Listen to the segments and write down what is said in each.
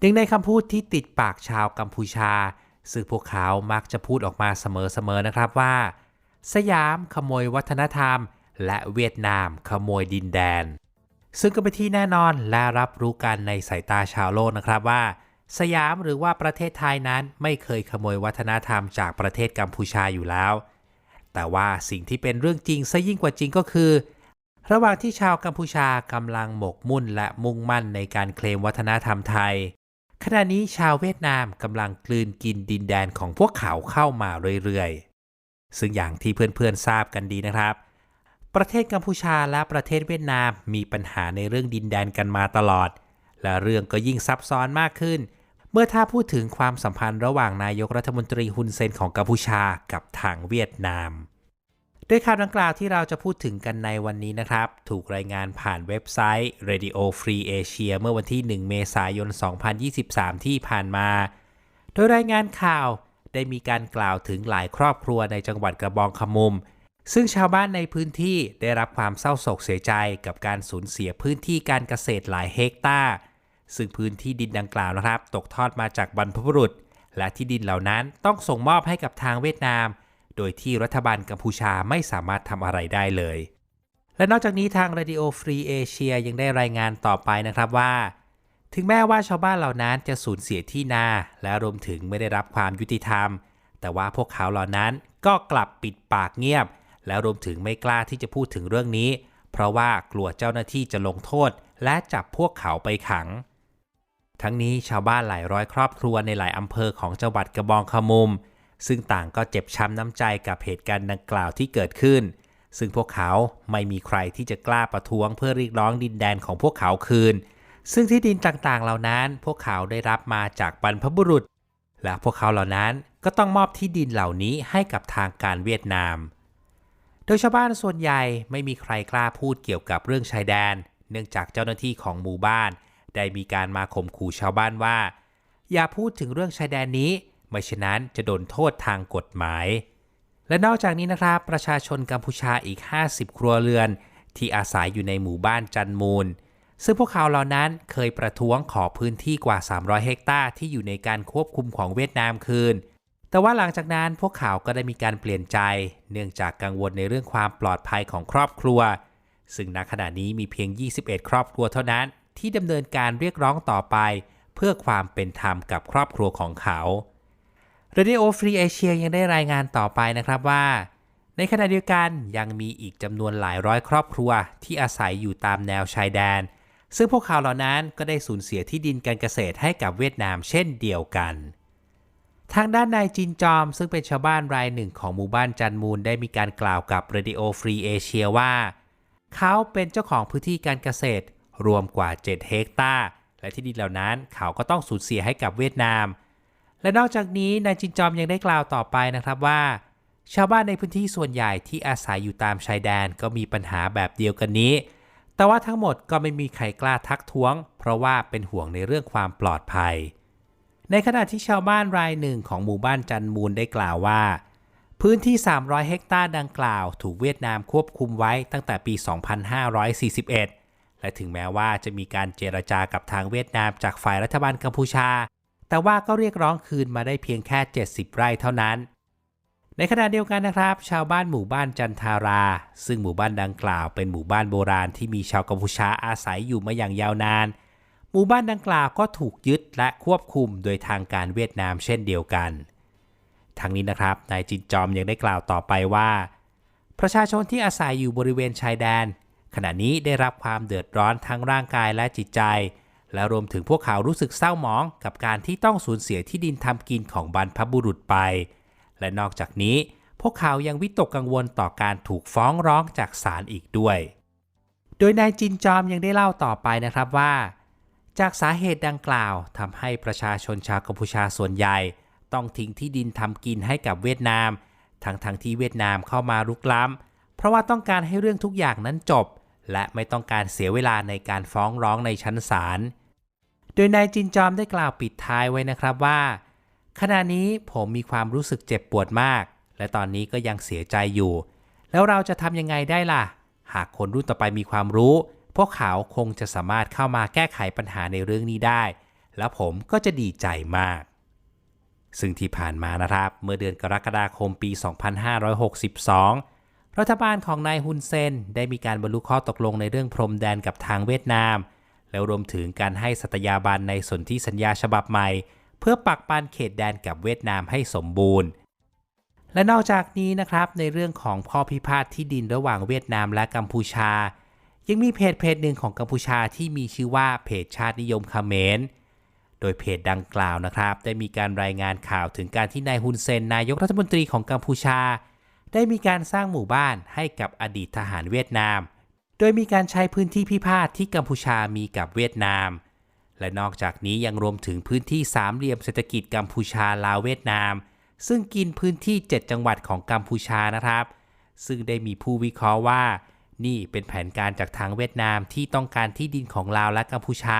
หนึ่งในคำพูดที่ติดปากชาวกัมพูชา ซึ่งพวกเขามักจะพูดออกมาเสมอๆนะครับว่า สยามขโมยวัฒนธรรม และเวียดนามขโมยดินแดน ซึ่งก็เป็นที่แน่นอนและรับรู้กันในสายตาชาวโลกนะครับว่า สยามหรือว่าประเทศไทยนั้นไม่เคยขโมยวัฒนธรรมจากประเทศกัมพูชาอยู่แล้ว แต่ว่าสิ่งที่เป็นเรื่องจริงซะยิ่งกว่าจริงก็คือระหว่างที่ชาวกัมพูชากำลังหมกมุ่นและมุ่งมั่นในการเคลมวัฒนธรรมไทย ขณะนี้ชาวเวียดนามกำลังกลืนกินดินแดนของพวกเขาเข้ามาเรื่อยๆ ซึ่งอย่างที่เพื่อนๆทราบกันดีนะครับ ประเทศกัมพูชาและประเทศเวียดนามมีปัญหาในเรื่องดินแดนกันมาตลอด และเรื่องก็ยิ่งซับซ้อนมากขึ้น เมื่อถ้าพูดถึงความสัมพันธ์ระหว่างนายกรัฐมนตรีฮุนเซนของกัมพูชากับทางเวียดนาม ด้วยข่าวดังกล่าวที่เราจะพูดถึงกันในวันนี้นะครับ ถูกรายงานผ่านเว็บไซต์ Radio Free Asia เมื่อวันที่ 1 เมษายน 2023 ที่ผ่านมา โดยรายงานข่าวได้มีการกล่าวถึงหลายครอบครัวในจังหวัดกระบองขมุม ซึ่งชาวบ้านในพื้นที่ได้รับความเศร้าโศกเสียใจกับการสูญเสียพื้นที่การเกษตรหลายเฮกตาร์ซึ่งพื้นที่ดินดังกล่าวนะครับ ตกทอดมาจากบรรพบุรุษ และที่ดินเหล่านั้นต้องส่งมอบให้กับทางเวียดนาม โดยที่รัฐบาลกัมพูชาไม่สามารถทำอะไรได้เลย และนอกจากนี้ทาง Radio Free Asia ยังได้รายงานต่อไปนะครับว่า ถึงแม้ว่าชาวบ้านเหล่านั้นจะสูญเสียที่นา และรวมถึงไม่ได้รับความยุติธรรม แต่ว่าพวกเขาเหล่านั้นก็กลับปิดปากเงียบ และรวมถึงไม่กล้าที่จะพูดถึงเรื่องนี้ เพราะว่ากลัวเจ้าหน้าที่จะลงโทษ และจับพวกเขาไปขัง ทั้งนี้ชาวบ้านหลายร้อยครอบครัวในหลายอำเภอของจังหวัดกระบองขมุม ซึ่งต่างก็เจ็บช้ำน้ำใจกับเหตุการณ์ดังกล่าวที่เกิดขึ้น ซึ่งพวกเขาไม่มีใครที่จะกล้าประท้วงเพื่อเรียกร้องดินแดนของพวกเขาคืน ซึ่งที่ดินต่างๆ เหล่านั้น พวกเขาได้รับมาจากบรรพบุรุษ และพวกเขาเหล่านั้นก็ต้องมอบที่ดินเหล่านี้ให้กับทางการเวียดนาม โดยชาวบ้านส่วนใหญ่ไม่มีใครกล้าพูดเกี่ยวกับเรื่องชายแดน เนื่องจากเจ้าหน้าที่ของหมู่บ้าน ได้มีการมาข่มขู่ชาวบ้านว่า อย่าพูดถึงเรื่องชายแดนนี้ ไม่ฉะนั้นจะโดนโทษทางกฎหมาย และนอกจากนี้นะครับ ประชาชนกัมพูชาอีก 50 ครัวเรือน ที่อาศัยอยู่ในหมู่บ้านจันมูล ซึ่งพวกเขาเหล่านั้นเคยประท้วงขอพื้นที่กว่า 300 เฮกตาร์ที่อยู่ในการควบคุมของเวียดนามคืน แต่ว่าหลังจากนั้นพวกเขาก็ได้มีการเปลี่ยนใจ เนื่องจากกังวลในเรื่องความปลอดภัยของครอบครัว ซึ่งณขณะนี้มีเพียง 21 ครอบครัวเท่านั้นที่ดำเนินการเรียกร้องต่อไป เพื่อความเป็นธรรมกับครอบครัวของเขา Radio Free Asia ยังได้รายงานต่อไปนะครับว่า ในขณะเดียวกันยังมีอีกจำนวนหลายร้อยครอบครัวที่อาศัยอยู่ตามแนวชายแดน ซึ่งพวกเขาเหล่านั้นก็ได้สูญเสียที่ดินการเกษตรให้กับเวียดนามเช่นเดียวกัน ทางด้านนายจินจอม ซึ่งเป็นชาวบ้านรายหนึ่งของหมู่บ้านจันมูลได้มีการกล่าวกับ Radio Free Asia ว่า เขาเป็นเจ้าของพื้นที่การเกษตรรวมกว่า 7 เฮกตาร์และที่ดินเหล่านั้นเขาก็ต้องสูญเสียให้กับเวียดนาม และนอกจากนี้นายจินจอมยังได้กล่าวต่อไปนะครับว่า ชาวบ้านในพื้นที่ส่วนใหญ่ที่อาศัยอยู่ตามชายแดนก็มีปัญหาแบบเดียวกันนี้ แต่ว่าทั้งหมดก็ไม่มีใครกล้าทักท้วง เพราะว่าเป็นห่วงในเรื่องความปลอดภัย ในขณะที่ชาวบ้านรายหนึ่งของหมู่บ้านจันมูลได้กล่าวว่า พื้นที่ 300 เฮกตาร์ดังกล่าว ถูกเวียดนามควบคุมไว้ตั้งแต่ปี 2541 และถึงแม้ว่าจะมีการเจรจากับทางเวียดนามจากฝ่ายรัฐบาลกัมพูชา แต่ว่าก็เรียกร้องคืนมาได้เพียงแค่ 70 ไร่เท่านั้น ในขณะเดียวกันนะครับ ชาวบ้านหมู่บ้านจันทารา ซึ่งหมู่บ้านดังกล่าวเป็นหมู่บ้านโบราณที่มีชาวกัมพูชาอาศัยอยู่มาอย่างยาวนาน หมู่บ้านดังกล่าวก็ถูกยึดและควบคุมโดยทางการเวียดนามเช่นเดียวกันทั้งนี้นะครับนายจินจอมยังได้กล่าวต่อไปว่า ประชาชนที่อาศัยอยู่บริเวณชายแดน ขณะนี้ได้รับความเดือดร้อนทั้งร่างกายและจิตใจ และรวมถึงพวกเขารู้สึกเศร้าหมองกับการที่ต้องสูญเสียที่ดินทำกินของบรรพบุรุษไป และนอกจากนี้ พวกเขายังวิตกกังวลต่อการถูกฟ้องร้องจากศาลอีกด้วย โดยนายจินจอมยังได้เล่าต่อไปนะครับว่า จากสาเหตุดังกล่าวทำให้ประชาชนชาวกัมพูชาส่วนใหญ่ ต้องทิ้งที่ดินทำกินให้กับเวียดนาม ทั้งทงๆที่เวียดนามเข้ามารุกล้ำเพราะว่าต้องการให้เรื่องทุกอย่างนั้นจบ และไม่ต้องการเสียเวลาในการฟ้องร้องในชั้นศาล โดยนายจินจอมได้กล่าวปิดท้ายไว้นะครับว่า ขณะนี้ผมมีความรู้สึกเจ็บปวดมาก และตอนนี้ก็ยังเสียใจอยู่ แล้วเราจะทำยังไงได้ล่ะ หากคนรุ่นต่อไปมีความรู้ พวกเขาคงจะสามารถเข้ามาแก้ไขปัญหาในเรื่องนี้ได้ แล้วผมก็จะดีใจมาก ซึ่งที่ผ่านมานะครับ เมื่อเดือนกรกฎาคมปี 2562 รัฐบาลของนายฮุนเซนได้มีการบรรลุข้อตกลงในเรื่องพรมแดนกับทางเวียดนาม แล้วรวมถึงการให้สัตยาบันในสนธิสัญญาฉบับใหม่ เพื่อปักปันเขตแดนกับเวียดนามให้สมบูรณ์ และนอกจากนี้นะครับในเรื่องของข้อพิพาทที่ดินระหว่างเวียดนามและกัมพูชา ยังมีเพจเพจหนึ่งของกัมพูชาที่มีชื่อว่าเพจชาตินิยมเขมรโดยเพจดังกล่าวนะครับ ได้มีการรายงานข่าวถึงการที่นายฮุนเซนนายกรัฐมนตรีของกัมพูชา ได้มีการสร้างหมู่บ้านให้กับอดีตทหารเวียดนาม โดยมีการใช้พื้นที่พิพาทที่กัมพูชามีกับเวียดนาม และนอกจากนี้ยังรวมถึงพื้นที่สามเหลี่ยมเศรษฐกิจกัมพูชาลาวเวียดนาม ซึ่งกินพื้นที่ 7 จังหวัดของกัมพูชานะครับ ซึ่งได้มีผู้วิเคราะห์ว่า นี่เป็นแผนการจากทางเวียดนามที่ต้องการที่ดินของลาวและกัมพูชา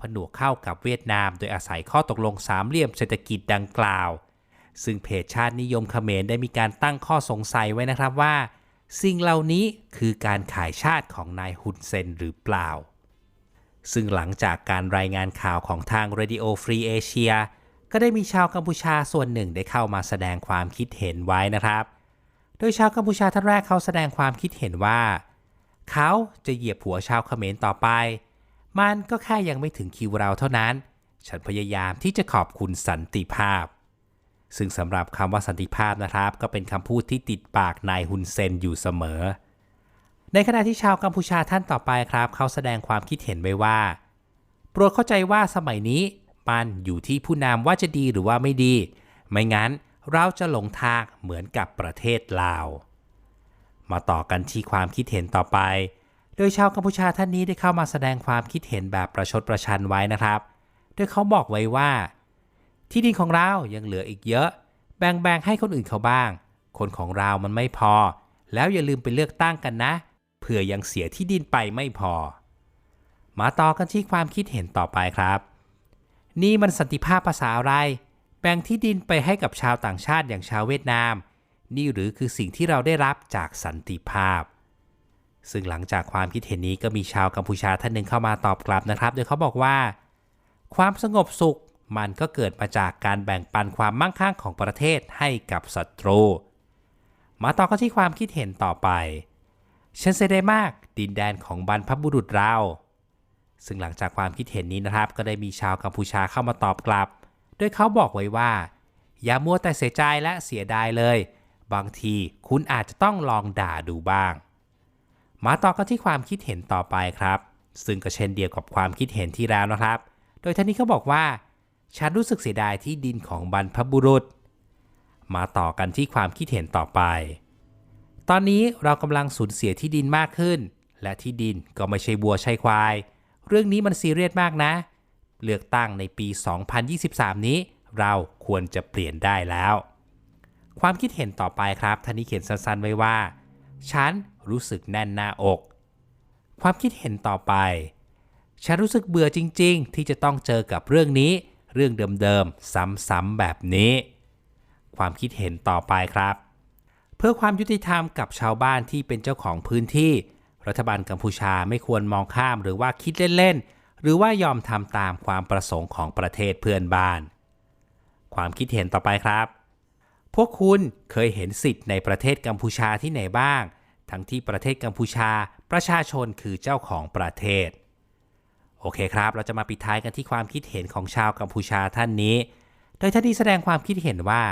ผนวกเข้ากับเวียดนาม โดยอาศัยข้อตกลงสามเหลี่ยมเศรษฐกิจดังกล่าว ซึ่งเพจชาตินิยมเขมรได้มีการตั้งข้อสงสัยไว้นะครับว่า สิ่งเหล่านี้คือการขายชาติของนายฮุนเซนหรือเปล่า ซึ่งหลังจากการรายงานข่าวของทาง Radio Free Asia ก็ได้มีชาวกัมพูชาส่วนหนึ่งได้เข้ามาแสดงความคิดเห็นไว้นะครับ โดยชาวกัมพูชาท่านแรกเขาแสดงความคิดเห็นว่า เขาจะเหยียบหัวชาวเขมรต่อไป มันก็แค่ยังไม่ถึงคิวเราเท่านั้น ฉันพยายามที่จะขอบคุณสันติภาพ ซึ่งสำหรับคำว่าสันติภาพนะครับ ก็เป็นคำพูดที่ติดปากนายฮุนเซนอยู่เสมอ ในขณะที่ชาวกัมพูชาท่านต่อไปครับ เขาแสดงความคิดเห็นไว้ว่า โปรดเข้าใจว่าสมัยนี้มันอยู่ที่ผู้นำว่าจะดีหรือว่าไม่ดี ไม่งั้นเราจะหลงทางเหมือนกับประเทศลาว มาต่อกันที่ความคิดเห็นต่อไป โดยชาวกัมพูชาท่านนี้ได้เข้ามาแสดงความคิดเห็นแบบประชดประชันไว้นะครับ โดยเขาบอกไว้ว่า ที่ดินของเรายังเหลืออีกเยอะ แบ่งๆให้คนอื่นเขาบ้าง คนของเรามันไม่พอ แล้วอย่าลืมไปเลือกตั้งกันนะ เผื่อยังเสียที่ดินไปไม่พอ มาต่อกันที่ความคิดเห็นต่อไปครับ นี่มันสันติภาพภาษาอะไร แบ่งที่ดินไปให้กับชาวต่างชาติอย่างชาวเวียดนาม นี่หรือคือสิ่งที่เราได้รับจากสันติภาพ ซึ่งหลังจากความคิดเห็นนี้ก็มีชาวกัมพูชาท่านหนึ่งเข้ามาตอบกลับนะครับ โดยเขาบอกว่า ความสงบสุข มันก็เกิดมาจากการแบ่งปันความมั่งคั่งของประเทศให้กับศัตรู มาต่อกันที่ความคิดเห็นต่อไปฉันเสียดายมากดินแดนของบรรพบุรุษเรา ซึ่งหลังจากความคิดเห็นนี้นะครับ ก็ได้มีชาวกัมพูชาเข้ามาตอบกลับ โดยเขาบอกไว้ว่า อย่ามัวแต่เสียใจและเสียดายเลย บางทีคุณอาจจะต้องลองด่าดูบ้าง มาต่อกันที่ความคิดเห็นต่อไปครับ ซึ่งก็เช่นเดียวกับความคิดเห็นที่แล้วนะครับ โดยท่านนี้เขาบอกว่า ฉันรู้สึกเสียดายที่ดินของบรรพบุรุษ มาต่อกันที่ความคิดเห็นต่อไป ตอนนี้เรากำลังสูญเสียที่ดินมากขึ้น และที่ดินก็ไม่ใช่บัวใช่ควาย เรื่องนี้มันซีเรียสมากนะ เลือกตั้งในปี 2023 นี้ เราควรจะเปลี่ยนได้แล้ว ความคิดเห็นต่อไปครับท่านนี้เขียนสั้นๆไว้ว่า ฉันรู้สึกแน่นหน้าอก ความคิดเห็นต่อไป ฉันรู้สึกเบื่อจริง ๆ ที่จะต้องเจอกับเรื่องนี้ เรื่องเดิมๆ ซ้ำๆแบบนี้ ความคิดเห็นต่อไปครับ เพื่อความยุติธรรมกับชาวบ้านที่เป็นเจ้าของพื้นที่ รัฐบาลกัมพูชาไม่ควรมองข้ามหรือว่าคิดเล่นๆ หรือว่ายอมทำตามความประสงค์ของประเทศเพื่อนบ้าน ความคิดเห็นต่อไปครับ พวกคุณเคยเห็นสิทธิ์ในประเทศกัมพูชาที่ไหนบ้าง ทั้งที่ประเทศกัมพูชาประชาชนคือเจ้าของประเทศ โอเคครับ เราจะมาปิดท้ายกันที่ความคิดเห็นของชาวกัมพูชาท่านนี้ โดยท่านนี้แสดงความคิดเห็นว่า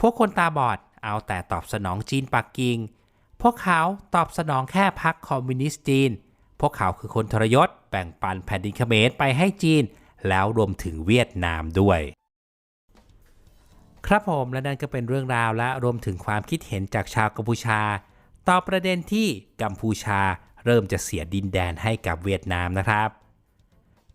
พวกคนตาบอดเอาแต่ตอบสนองจีนปักกิ่ง พวกเขาตอบสนองแค่พรรคคอมมิวนิสต์จีน พวกเขาคือคนทรยศ แบ่งปันแผ่นดินเขมรไปให้จีน แล้วรวมถึงเวียดนามด้วย ครับผมและนั่นก็เป็นเรื่องราวและรวมถึงความคิดเห็นจากชาวกัมพูชา ต่อประเด็นที่กัมพูชาเริ่มจะเสียดินแดนให้กับเวียดนามนะครับ